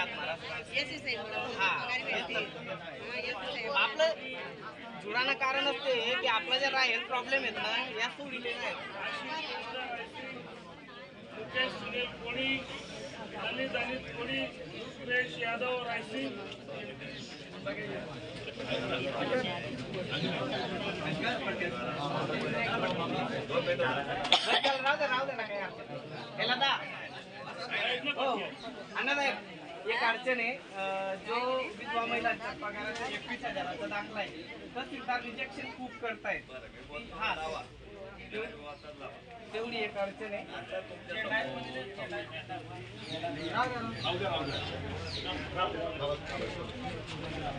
SSI. आपलं जुळानं कारणच ते आहे की आपला जे हेल्थ प्रॉब्लेम आहेत ना या सोडीले नाही कोणी अनित कोणी सुरेश यादव रायसिंग राहू दे ना. हे हो अण्णासाहेब एक अडचण आहे जो विधवा महिलांच्या पगाराचा एकवीस हजाराचा दाखला आहे तहसीलदार रिजेक्शन खूप करतायत. हा तेवढी एक अडचण आहे राहू दे, राहू दे. हा. आता एक फोटो लिहिला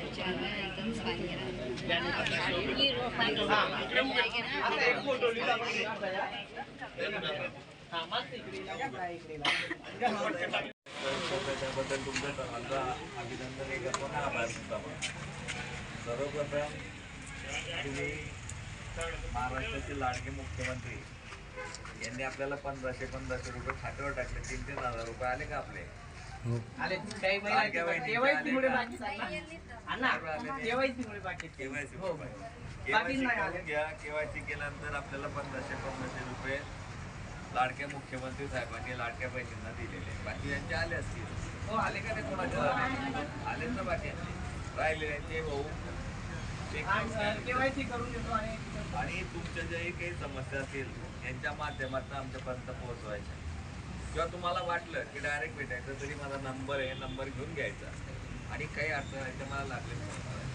पाहिजे. हा, मस्त इकडे लिहिला. इकडे लिहिला. त्याच्याबद्दल तुमच्या सर्वांचा अभिनंदन एक आपण आभार सर्वप्रथम तुम्ही महाराष्ट्राचे लाडके मुख्यमंत्री यांनी आपल्याला पंधराशे पंधराशे रुपये खात्यावर टाकले तीन तीन हजार रुपये आले का आपले? काही बहिणीचे केवायसी मुळे? बाकी. अण्णा केवायसी मुळे बाकी. केवायसी हो. केवायसी बाकी नाही करून आले घ्या. केवायसी केल्यानंतर आपल्याला पंधराशे पंधराशे रुपये लाडक्या मुख्यमंत्री साहेबांनी लाडक्या बहिणींना दिलेले. बाकी यांचे आले असतील. हो आले का नाही कोणाचे? आले. ना बाकी राहिले ते भाऊ. ते केवायसी करून देतो आणि आणि तुमच्या ज्याही काही समस्या असतील यांच्या माध्यमातून आमच्यापर्यंत पोहोचवायच्या. किंवा तुम्हाला वाटलं की डायरेक्ट भेटायचं तरी माझा नंबर आहे नंबर घेऊन घ्यायचा. आणि काही अडचण आहे तर मला लागले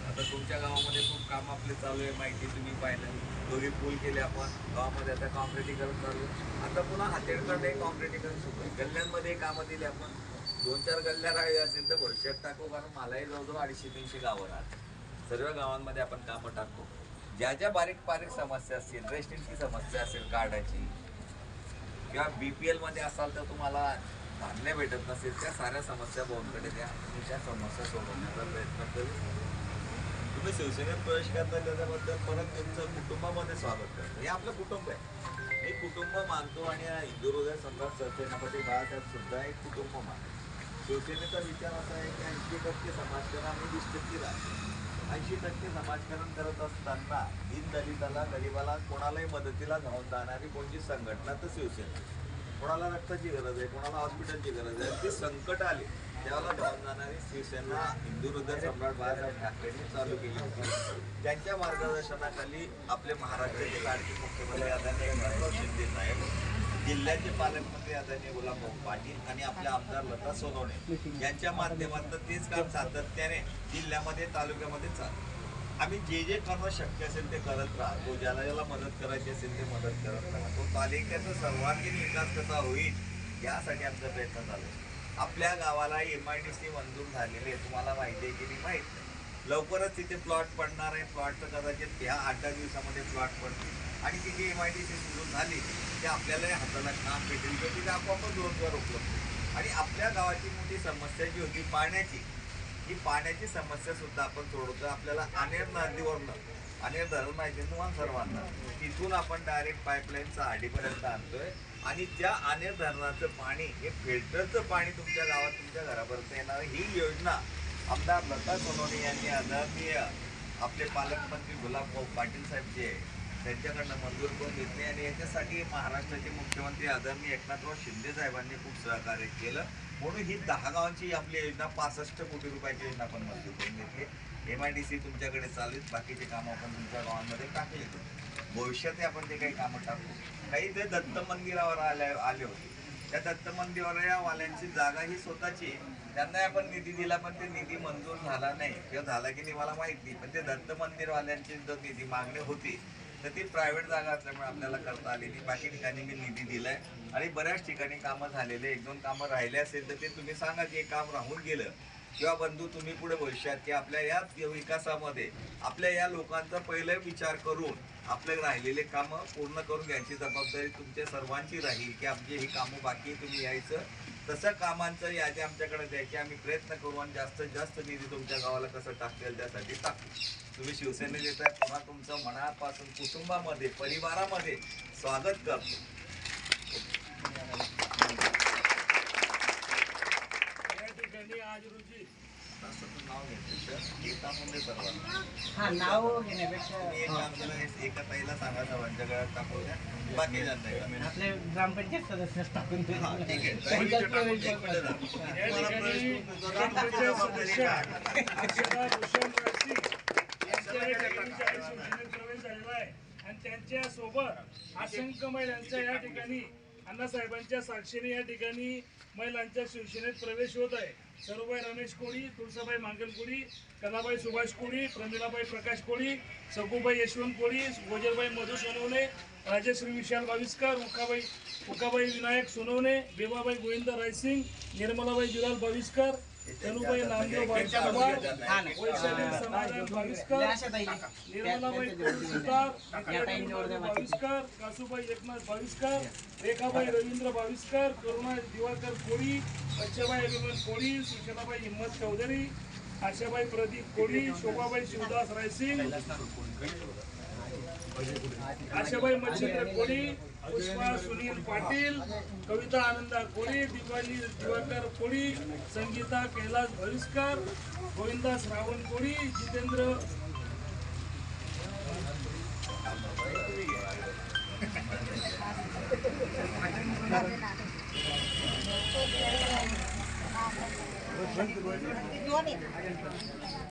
आता तुमच्या गावामध्ये खूप काम आपले चालू आहे माहिती तुम्ही पाहिलं. दोघी पूल केले आपण गावामध्ये आता कॉन्क्रिटीकरण चालू आता पुन्हा हातेडकडे कॉन्क्रिटीकरण सुरू आहे. गल्ल्यांमध्ये कामं दिली आपण. दोन चार गल्ल्या राहिले असेल तर भविष्यात टाकू कारण मलाही जवळजवळ अडीचशे तीनशे गावं राहतात. सर्व गावांमध्ये आपण कामं टाकतो ज्या ज्या बारीक बारीक समस्या असतील रेस्टिंगची समस्या असेल कार्डाची किंवा बी पी एलमध्ये असाल तर तुम्हाला धान्य भेटत नसेल त्या साऱ्या समस्या भाऊंकडे द्या. तुम्ही त्या समस्या सोडवण्याचा प्रयत्न करू. तुम्ही शिवसेनेत प्रवेश करता त्याच्याबद्दल परत तुमचं कुटुंबामध्ये स्वागत करतो. हे आपलं कुटुंब आहे. मी कुटुंब मानतो आणि या हिंदू हृदय सम्राट सरसेनापती बाळासाहेब सुद्धा एक कुटुंब मानतो. शिवसेनेचा विचार असा आहे की ऐंशी टक्के समाजकारण आम्ही वीस टक्के राहतो ऐंशी टक्के समाजकारण करत असताना दीन दलिताला गरिबाला कोणालाही मदतीला धावून जाणारी कोणती संघटना तर शिवसेना. कोणाला रक्ताची गरज आहे कोणाला हॉस्पिटलची गरज आहे ती संकट आली. त्याला धावून जाणारी शिवसेना हिंदू हृदय सम्राट बाळासाहेब ठाकरेंनी चालू केली होती. त्यांच्या मार्गदर्शनाखाली आपले महाराष्ट्राचे लाडके मुख्यमंत्री आदरणीय एकनाथराव शिंदे साहेब जिल्ह्याचे पालकमंत्री आदरणीय गुलाबभाऊ पाटील आणि आपल्या आमदार लता सोनवणे यांच्या माध्यमातून तेच काम सातत्याने जिल्ह्यामध्ये तालुक्यामध्ये चालतं आम्ही जे जे करणं शक्य असेल ते करत राहतो ज्याला ज्याला मदत करायची असेल ते मदत करत राहतो तालुक्याचा सर्वांगीण विकास कसा होईल यासाठी आमचा प्रयत्न चालू आपल्या गावाला एम आय डी सी मंजूर झालेली आहे तुम्हाला माहिती आहे की नाही माहीत? लवकरच तिथे प्लॉट पडणार आहे. प्लॉटचं कदाचित ह्या आठ दहा दिवसामध्ये प्लॉट पडतील. आणि तिथे एम आय डी सी सुरू झाली ते आपल्याला हाताला काम भेटेल. तर तिथे आपोआपच रोजगार उपलब्ध आणि आपल्या गावाची मोठी समस्या जी होती पाण्याची ही पाण्याची समस्या सुद्धा आपण सोडवतो आपल्याला अनेर नदीवरनं अनेर धरण माहिती आहे तुम्हाला सर्वांना. तिथून आपण डायरेक्ट पाईपलाईनचं आडीपर्यंत आणतोय. आणि त्या अनेर धरणाचं पाणी हे फिल्टरचं पाणी तुमच्या गावात तुमच्या घरापर्यंत येणार ही योजना आमदार लता सोनवणे यांनी आदरणीय आपले पालकमंत्री गुलाबभाऊ पाटील साहेब जे आहे त्यांच्याकडनं मंजूर करून घेतली आणि याच्यासाठी महाराष्ट्राचे मुख्यमंत्री आदरणीय एकनाथराव शिंदे साहेबांनी खूप सहकार्य केलं. म्हणून ही दहा गावांची आपली योजना पासष्ट कोटी रुपयाची योजना आपण मंजूर करून घेतली. एम आय डी सी तुमच्याकडे चालू आहेत बाकीचे कामं आपण तुमच्या गावांमध्ये टाकले भविष्यातही आपण ते काही कामं टाकू. काही ते दत्त मंदिरावर आल्या आले होते. त्या दत्त वाल्यांची जागा ही स्वतःची त्यांना आपण निधी दिला पण ते निधी मंजूर झाला नाही. किंवा झाला की नाही मला माहीत नाही. पण ते दत्त मंदिरवाल्यांची जो निधी मागणी होती तर ती प्रायव्हेट जागा असल्यामुळे आपल्याला करता आली नाही. बाकी ठिकाणी मी निधी दिलाय. आणि बऱ्याच ठिकाणी कामं झालेले एक दोन कामं राहिले असेल तर ते तुम्ही सांगा की काम राहून गेलं. किंवा बंधू तुम्ही पुढे भविष्यात की आपल्या याच विकासामध्ये आपल्या या लोकांचा पहिले विचार करून आपले राहिलेले कामं पूर्ण करून घ्यायची जबाबदारी तुमच्या सर्वांची राहील की आमची ही कामं बाकी तुम्ही यायचं. तसं कामांचं यादी आमच्याकडे द्यायची. आम्ही प्रयत्न करू आणि जास्तीत जास्त निधी तुमच्या गावाला कसं टाकता येईल त्यासाठी टाकू. तुम्ही शिवसेनेत येत आहे पुन्हा तुमचं मनापासून कुटुंबामध्ये परिवारामध्ये स्वागत करतो. आज रोजी असं तू नाव गीता सर्वांना हा घेण्यापेक्षा तुम्ही एक काम करा हे एका ताईला सांगा सर्वांच्या गळ्यात टाकू द्या बाकी ज्यांना आपले ग्रामपंचायत सदस्य टाकून हा, ठीक आहे. पंचायत टाकून प्रवेश एक मिनिट झालं. या ठिकाणी ग्रामपंचायत सदस्य अक्षरा भूषण राशी यांच्या या ठिकाणी जाहीर शिवसेनेत प्रवेश झालेला आहे आणि त्यांच्यासोबत असंख्य महिलांच्या या ठिकाणी अण्णासाहेबांच्या साक्षीने या ठिकाणी महिलांच्या शिवसेनेत प्रवेश होत आहे. सरूबाई रमेश कोळी तुळसाबाई मांगल कोळी कलाबाई सुभाष कोळी प्रमिलाबाई प्रकाश कोळी सगुबाई यशवंत कोळी गोजरबाई मधु सोनवणे राजेश्री विशाल बाविस्कर उखाबाई उखाबाई विनायक सोनवणे बेबाबाई गोविंद रायसिंग निर्मलाबाई जुलाल बाविस्कर तनुबाई नामदेव बाविस्कर वैशाली समाधान बाविस्कर आशाताई निर्मलाबाई सुतार विद्याताई बाविस्कर कासूबाई एकनाथ बाविस्कर रेखाबाई रवींद्र बाविस्कर करुणा दिवाकर कोळी बच्चाबाई अभिमन कोळी सुशलाबाई हिम्मत चौधरी आशाबाई प्रदीप कोळी शोभाबाई शिवदास रायसिंग आशाबाई मच्छिंद्र कोळी पुष्पा सुनील पाटील कविता आनंदा कोळी दिवाळी दिवाकर कोळी संगीता कैलास भरिस्कर गोविंदा श्रावण कोळी जितेंद्र